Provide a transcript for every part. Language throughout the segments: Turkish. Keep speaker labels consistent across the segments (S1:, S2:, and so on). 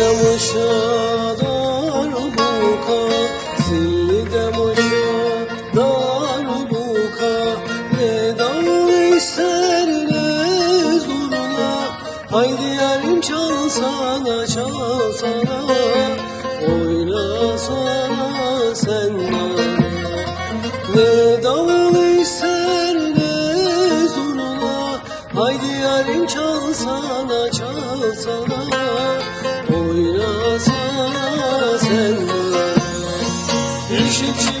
S1: başa darbuka Zilde başa darbuka Ne dal ister ne Haydi yarim çalsana çalsana. Oynasana sen Ne davul ister ne Haydi yarim çalsana çalsana
S2: Yeşil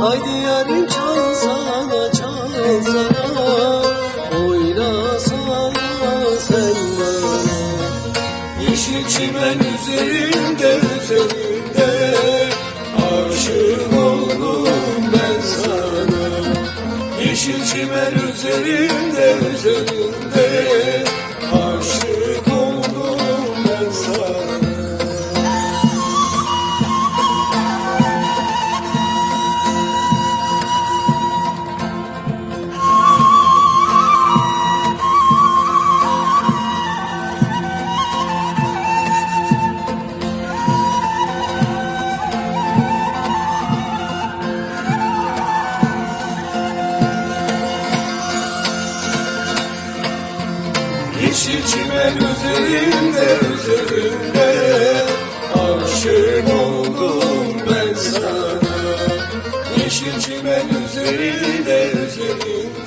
S1: Haydi yarim çalsana çalsana Oynasana sen bana
S2: Yeşil çimen üzerinde üzerinde üzerinde Yeşil çimen üzerinde üzerinde. Aşık oldum ben sana. Yeşil çimen üzerinde üzerinde